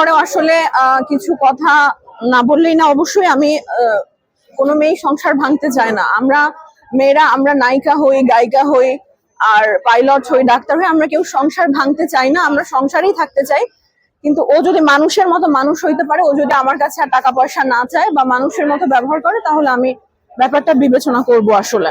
তারপরেও আসলে কিছু কথা না বললেই না অবশ্যই আমি কোনো মেয়ে সংসার ভাঙতে চায় না। আমরা মেয়েরা, আমরা নায়িকা হই, গায়িকা হই, আর পাইলট হই, ডাক্তার হই, আমরা কেউ সংসার ভাঙতে চাই না, আমরা সংসারেই থাকতে চাই। কিন্তু ও যদি মানুষের মতো মানুষ হইতে পারে, ও যদি আমার কাছে আর টাকা পয়সা না চায় বা মানুষের মতো ব্যবহার করে, তাহলে আমি ব্যাপারটা বিবেচনা করব আসলে।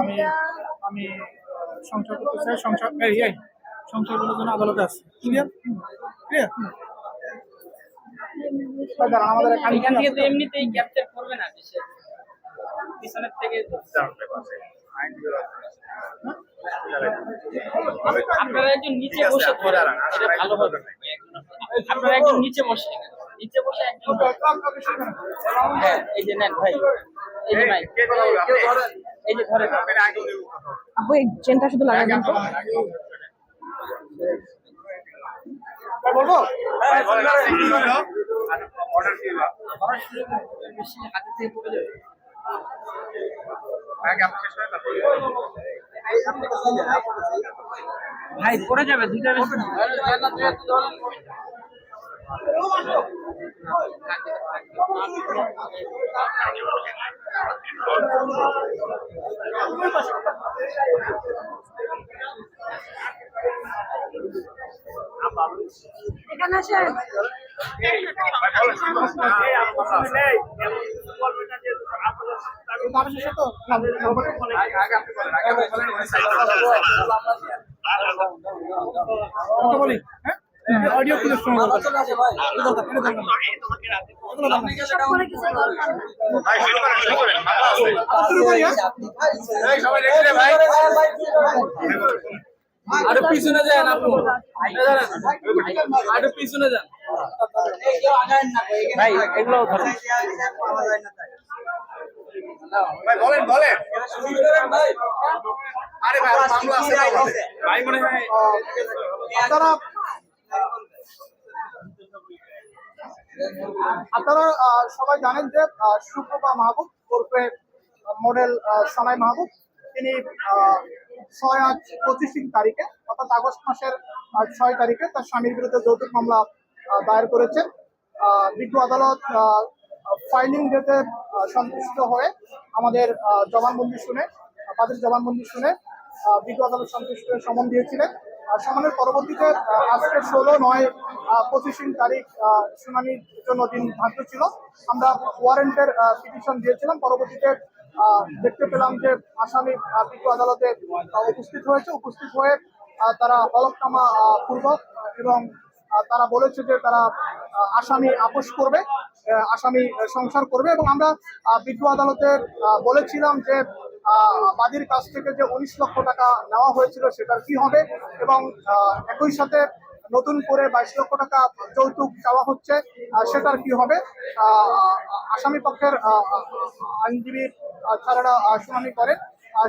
আমি আমি সংসার করতে চাই, সংসার করার জন্য আদালতে আসছি ক্লিয়ার ক্লিয়ার আমাদের এখান থেকে তো এমনিতেই ক্যাপচার করবে না দেশে। পিছনের থেকে আপনারা একজন নিচে বসে ধরেন এটা ভালো হবে। আপনারা একজন নিচে বসে নিচে বসে একজন হ্যাঁ এই যে নেন ভাই। এই যে ভাই। এই যে ধরেন। আপু এই চেনটা শুধু লাগাবেন তো। ভাই পড়ে যাবে দুইটা বেশি বলি হ্যাঁ অডিও খুলে শোনা দরকার শুরু করি হ্যাঁ আরও পিছনে যান আপু। আরও পিছনে যান। ভাই এগুলো ধরেন বলেন বলেন। আরে ভাই মামলা আছে ভাই মনে হয় আপনারা সবাই জানেন যে আহ, সুপ্রভা মাহবুব ওরফে মডেল সানাই মাহবুব। তিনি আহ, ছয় আজ পঁচিশ তারিখে, অর্থাৎ আগস্ট মাসের ছয় তারিখে তার স্বামীর বিরুদ্ধে যৌতুক মামলা দায়ের করেছেন। বিজ্ঞ আদালত ফাইলিং ডেটে সন্তুষ্ট হয়ে আমাদের জবানবন্দি শুনে, তাদের জবানবন্দি শুনে বিজ্ঞ আদালত সন্তুষ্ট হয়ে সমন দিয়েছিলেন। সমনের পরবর্তীতে আজকে ষোলো, নয় পঁচিশ তারিখ শুনানির জন্য দিন ধার্য ছিল। আমরা ওয়ারেন্টের পিটিশন দিয়েছিলাম। পরবর্তীতে দেখতে পেলাম যে আসামি বিজ্ঞ আদালতে উপস্থিত হয়েছে। উপস্থিত হয়ে তারা হলফনামা পূর্বক এবং তারা বলেছে যে তারা আসামি আপোষ করবে আসামি সংসার করবে এবং আমরা বিজ্ঞ আদালতে বলেছিলাম যে বাদীর কাছ থেকে যে উনিশ লক্ষ টাকা নেওয়া হয়েছিল সেটার কি হবে এবং একই সাথে নতুন করে বাইশ লক্ষ টাকা যৌতুক চাওয়া হচ্ছে সেটার কি হবে? আসামি পক্ষের আইনজীবী আহ, শুনানি করেন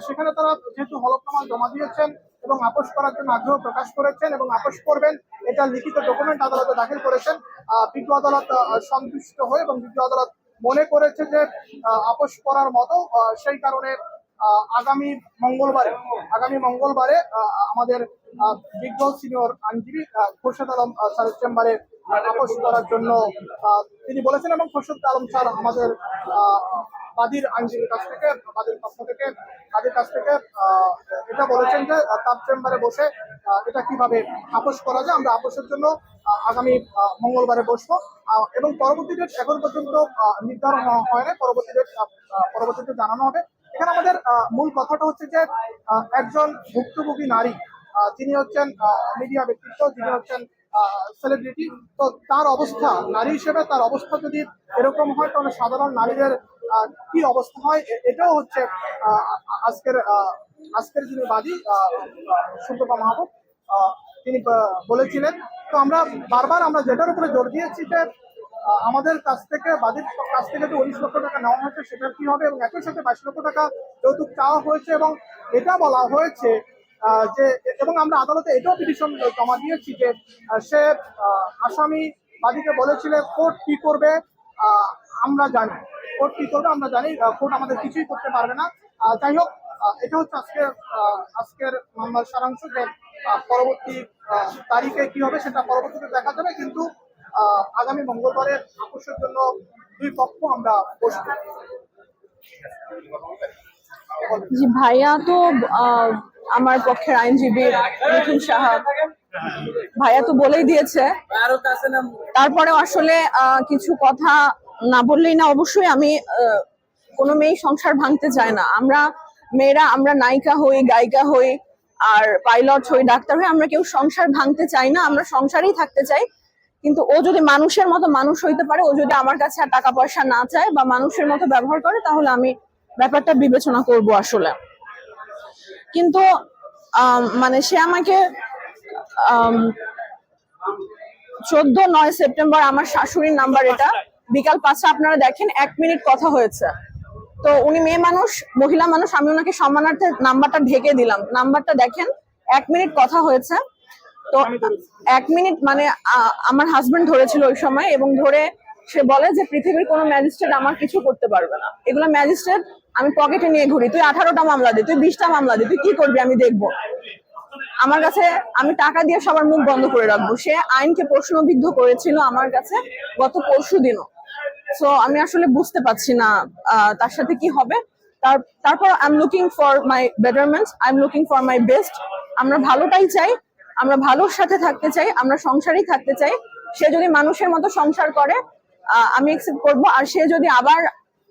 সেখানে তারা যেহেতু হলফনামা জমা দিয়েছেন এবং আপোষ করার জন্য আগ্রহ প্রকাশ করেছেন এবং আপোষ করবেন এটা লিখিত ডকুমেন্ট আদালতে দাখিল করেছেন। বিজ্ঞ আদালত সন্তুষ্ট হয়ে এবং বিজ্ঞ আদালত মনে করেছে যে আপোষ করার মতো সেই কারণে আগামী মঙ্গলবারে আগামী মঙ্গলবারে আমাদের বিজ্ঞ সিনিয়র আইনজীবী খোরশেদ আলম স্যারের চেম্বারে আপোষ করার জন্য তিনি বলেছেন এবং খোরশেদ আলম স্যার আমাদের বাদীর আইনজীবীর কাছ থেকে, বাদীর পক্ষ থেকে তাদের কাছ থেকে এটা বলেছেন যে তার চেম্বারে বসে এটা কীভাবে আপোষ করা যায়, আমরা আপোষের জন্য আগামী মঙ্গলবারে বসবো এবং পরবর্তী ডেট এখন পর্যন্ত নির্ধারণ হয় না পরবর্তী ডেট পরবর্তীতে জানানো হবে। এখানে আমাদের মূল কথাটা হচ্ছে যে একজন ভুক্তভোগী নারী যিনি হচ্ছেন মিডিয়া ব্যক্তিত্ব, যিনি হচ্ছেন সেলিব্রিটি তো তার অবস্থা, নারী হিসেবে তার অবস্থা যদি এরকম হয়, তাহলে সাধারণ নারীদের কি অবস্থা হয়? এটাও হচ্ছে আজকের আজকের যিনি বাদী সুব্রতা মাহবুব তিনি বলেছিলেন। তো আমরা বারবার আমরা যেটার উপরে জোর দিয়েছি যে আমাদের কাছ থেকে বাদীর কাছ থেকে যে উনিশ লক্ষ টাকা নেওয়া হয়েছে, সেটা কি হবে? এবং একই সাথে বাইশ লক্ষ টাকা যৌতুক চাওয়া হয়েছে এবং এটা বলা হয়েছে যে, এবং আমরা আদালতে এটাও পিটিশন জমা দিয়েছি যে সে আসামি বাদীকে বলেছিল, কোর্ট কি করবে? আমরা জানি। কোর্ট কি করবে আমরা জানি কোর্ট আমাদের কিছুই করতে পারবে না। যাই হোক এটা হচ্ছে আজকে আজকের মামলার সারাংশ যে পরবর্তী তারিখে কি হবে সেটা পরবর্তীতে দেখা যাবে, কিন্তু আগামী মঙ্গলবারে আপোষের জন্য দুই পক্ষ আমরা বসবো। জি, ভাইয়া তো আমার পক্ষের আইনজীবী মিঠুন সাহা। ভাইয়া তো বলেই দিয়েছে। তারপরেও আসলে কিছু কথা না বললেই না, অবশ্যই আমি কোনো মেয়ে সংসার ভাঙতে চায় না। আমরা মেয়েরা, আমরা নায়িকা হই, গায়িকা হই, আর পাইলট হই, ডাক্তার হই, আমরা কেউ সংসার ভাঙতে চাই না, আমরা সংসারেই থাকতে চাই। কিন্তু ও যদি মানুষের মতো মানুষ হইতে পারে, ও যদি আমার কাছে আর টাকা পয়সা না চায় বা মানুষের মতো ব্যবহার করে, তাহলে আমি ব্যাপারটা বিবেচনা করব আসলে। কিন্তু মানে সে আমাকে চোদ্দ নয় সেপ্টেম্বর আমার শাশুড়ির নাম্বার এটা। বিকাল পাঁচটা আপনারা দেখেন, এক মিনিট কথা হয়েছে। তো উনি মেয়ে মানুষ, মহিলা মানুষ, আমি ওনাকে সম্মানার্থে নাম্বারটা ঢেকে দিলাম। নাম্বারটা দেখেন, এক মিনিট কথা হয়েছে। তো এক মিনিট মানে আমার হাজবেন্ড ধরেছিল ওই সময় এবং ধরে সে বলে যে পৃথিবীর কোনো ম্যাজিস্ট্রেট আমার কিছু করতে পারবে না। এগুলো ম্যাজিস্ট্রেট আমি পকেটে নিয়ে ঘুরি। তুই আঠারোটা মামলা দে তুই বিশটা মামলা দে তুই কি করবি আমি দেখব। আমার কাছে আমি টাকা দিয়ে সবার মুখ বন্ধ করে রাখব। সে আইনকে প্রশ্নবিদ্ধ করেছিল আমার কাছে গত পরশু দিনও। সো আমি আসলে বুঝতে পারছি না তার সাথে কি হবে। তার তারপর I am looking for my betterment I am looking for my best আমরা ভালোটাই চাই আমরা ভালোর সাথে থাকতে চাই, আমরা সংসারেই থাকতে চাই। সে যদি মানুষের মতো সংসার করে আমি একসেপ্ট করব। আর সে যদি আবার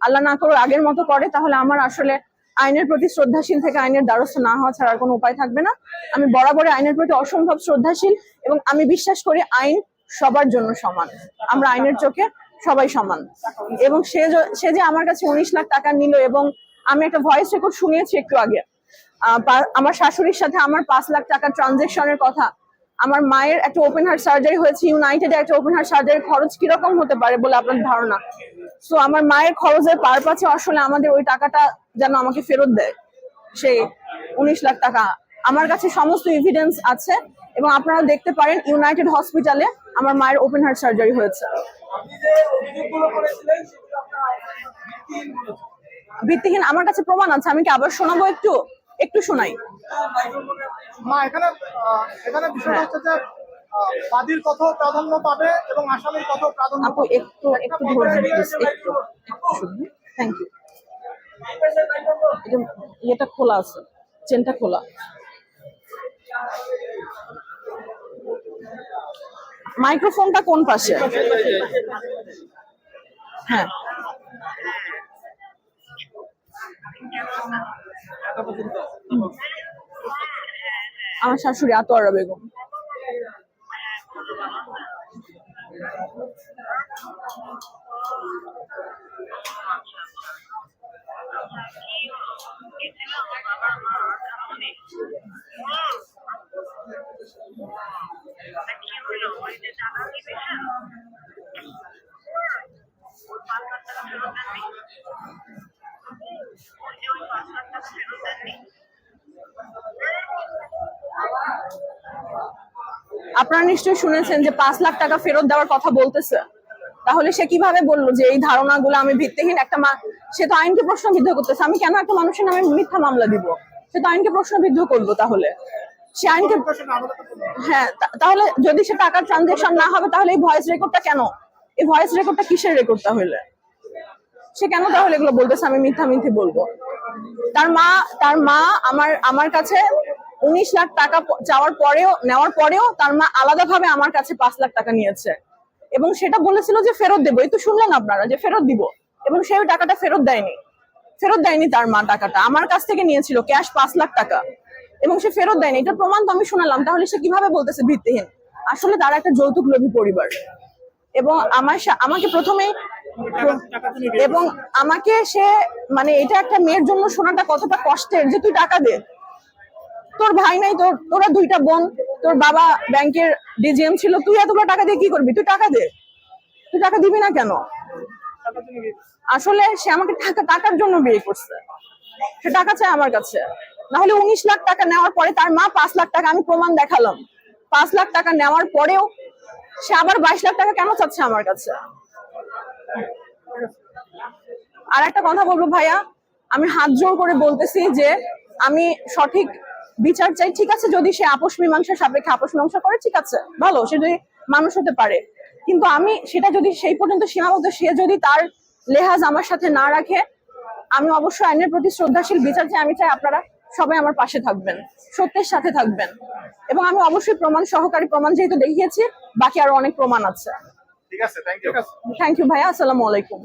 আল্লাহ না করো আগের মতো করে, তাহলে আমার আসলে আইনের প্রতি শ্রদ্ধাশীল থেকে আইনের দ্বারস্থ না হওয়া ছাড়া আর কোনো উপায় থাকবে না। আমি বরাবরই আইনের প্রতি অসম্ভব শ্রদ্ধাশীল এবং আমি বিশ্বাস করি আইন সবার জন্য সমান। আমরা আইনের চোখে সবাই সমান। এবং সে সে যে আমার কাছে উনিশ লাখ টাকা নিল এবং আমি একটা ভয়েস রেকর্ড শুনিয়েছি একটু আগে আমার শাশুড়ির সাথে আমার পাঁচ লাখ টাকার ট্রানজেকশনের কথা। আমার মায়ের একটা ওপেন হার্ট সার্জারি হয়েছে ইউনাইটেডে একটা ওপেন হার্ট সার্জারির খরচ কীরকম হতে পারে বলে আপনার ধারণা? সো আমার মায়ের খরচের পার পাচ্ছে আসলে আমাদের ওই টাকাটা যেন আমাকে ফেরত দেয়। সেই উনিশ লাখ টাকা। আমার কাছে সমস্ত এভিডেন্স আছে এবং আপনারা দেখতে পারেন ইউনাইটেড হসপিটালে আমার মায়ের ওপেন হার্ট সার্জারি হয়েছে। ভিত্তিহীন আমার কাছে প্রমাণ আছে, আমি কি আবার শোনাবো একটু? একটু শোনাই। মা এখানে এখানে বিষয়টা হ্যাঁ। হচ্ছে যে বাদীর কত প্রাধান্য পাবে এবং আসামির কত প্রাধান্য আপু একটু একটু প্লিজ একটু থ্যাংক ইউ ইয়েটা খোলা আছে চেনটা খোলা। মাইক্রোফোনটা কোন পাশে? হ্যাঁ। আমার শাশুড়ি আতোয়ারা বেগম। আপনারা নিশ্চয়ই শুনেছেন যে পাঁচ লাখ টাকা ফেরত দেওয়ার কথা বলতেছে। তাহলে সে কীভাবে বলল যে এই ধারণাগুলো আমি ভিত্তিহীন একটা মা সে তো আইনকে প্রশ্নবিদ্ধ করতেছে। আমি কেন একটা মানুষের নামে মিথ্যা মামলা দিব? সে তো আইনকে প্রশ্নবিদ্ধ করব তাহলে। সে আইনকে হ্যাঁ তাহলে যদি সে টাকার ট্রানজেকশন না হবে, তাহলে এই ভয়েস রেকর্ডটা কেন? এই ভয়েস রেকর্ডটা কিসের রেকর্ড তাহলে? সে কেন তাহলে এগুলো বলতেছে আমি মিথ্যা মিথ্যে বলব? তার মা তার মা আমার আমার কাছে উনিশ লাখ টাকা চাওয়ার পরেও নেওয়ার পরেও তার মা আলাদাভাবে আমার কাছে পাঁচ লাখ টাকা নিয়েছে। এবং সেটা বলেছিল যে ফেরত দেবো। এই তো শুনলেন আপনারা যে ফেরত দিব। এবং সে ওই টাকাটা ফেরত দেয়নি। ফেরত দেয়নি তার মা টাকাটা। আমার কাছ থেকে নিয়েছিল ক্যাশ পাঁচ লাখ টাকা। এবং সে ফেরত দেয়নি। এটা প্রমাণ তো আমি শোনালাম। তাহলে সে কীভাবে বলতেছে ভিত্তিহীন? আসলে তারা একটা যৌতুক লোভী পরিবার। এবং আমার আমাকে প্রথমেই এবং আমাকে সে মানে এটা একটা মেয়ের জন্য শোনাটা কতটা কষ্টের যে তুই টাকা দে। তোর ভাই নাই, তোর, তোরা দুইটা বোন, তোর বাবা ব্যাংকের ডিজিএম ছিল, তুই এতগুলো টাকা দিয়ে কি করবি? তুই টাকা দে। তুই টাকা দিবি না কেন? আসলে সে আমাকে টাকা, টাকার জন্য বিয়ে করছে। সে টাকা চায় আমার কাছে। না হলে উনিশ লাখ টাকা নেওয়ার পরে তার মা পাঁচ লাখ টাকা, আমি প্রমাণ দেখালাম। পাঁচ লাখ টাকা নেওয়ার পরেও সে আবার বাইশ লাখ টাকা কেন চাচ্ছে আমার কাছে? আর একটা কথা বলব ভাইয়া, আমি হাত জোর করে বলতেছি যে আমি সঠিক বিচার চাই ঠিক আছে? যদি সে আপোষ মীমাংসা সাপেক্ষে আপোষ মীমাংসা করে ঠিক আছে। ভালো সে যদি মানুষ হতে পারে। কিন্তু আমি সেটা যদি সেই পর্যন্ত সীমাবদ্ধ সে যদি তার লেহাজ আমার সাথে না রাখে আমি অবশ্যই আইনের প্রতি শ্রদ্ধাশীল বিচার চাই। আমি চাই আপনারা সবাই আমার পাশে থাকবেন সত্যের সাথে থাকবেন। এবং আমি অবশ্যই প্রমাণ সহকারী প্রমাণ যেহেতু দেখিয়েছি বাকি আরও অনেক প্রমাণ আছে। ঠিক আছে থ্যাংক ইউ থ্যাংক ইউ ভাইয়া। আসসালামু আলাইকুম।